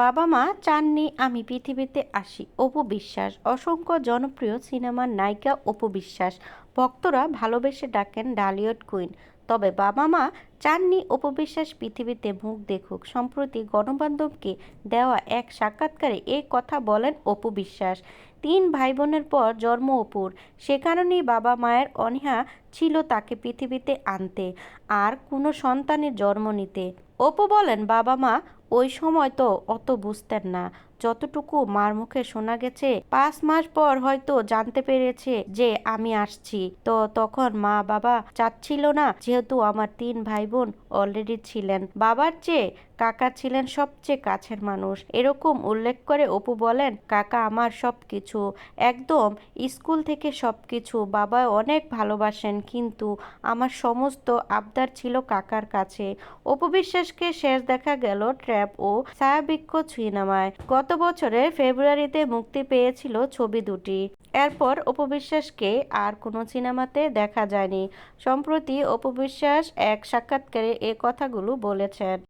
বাবা মা চাননি আমি পৃথিবীতে আসি। অপু বিশ্বাস, অসংখ্য জনপ্রিয় সিনেমার নায়িকা অপু বিশ্বাস। ভক্তরা ভালোবেসে ডাকেন ডালিউড কুইন। তবে বাবা মা চাননি অপু বিশ্বাস পৃথিবীতে মুখ দেখুক। সম্প্রতি গণমাধ্যমকে দেওয়া এক সাক্ষাৎকারে এ কথা বলেন অপু বিশ্বাস। তিন ভাই বোনের পর জন্ম অপুর। সে কারণেই বাবা মায়ের অনীহা ছিল তাকে পৃথিবীতে আনতে। আর কোনো সন্তানের জন্ম নিতে। অপু বলেন বাবা মা ওই সময় তো অত বুঝতেন না। যতটুকু মার মুখে শোনা গেছে, পাঁচ মাস পর হয়তো জানতে পেরেছে যে আমি আসছি। তো তখন মা বাবা চাচ্ছিল না, যেহেতু আমার তিন ভাই বোন অলরেডি ছিলেন। বাবার চেয়ে কাকা ছিলেন সবচেয়ে কাছের মানুষ। এরকম উল্লেখ করে অপু বলেন, কাকা আমার সব কিছু একদম স্কুল থেকে সব কিছু বাবা অনেক ভালোবাসেন, কিন্তু আমার সমস্ত আবদার ছিল কাকার কাছে। অপু বিশ্বাসকে শেষ দেখা গেল ট্র্যাপ ও ছায়াবৃক্ষ সিনেমায়। গত বছরের ফেব্রুয়ারিতে মুক্তি পেয়েছিল ছবি দুটি। এরপর অপবিশ্বাসকে আর কোনো সিনেমাতে দেখা যায়নি। সম্প্রতি অপবিশ্বাস এক সাক্ষাৎকারে এ কথাগুলো বলেছেন।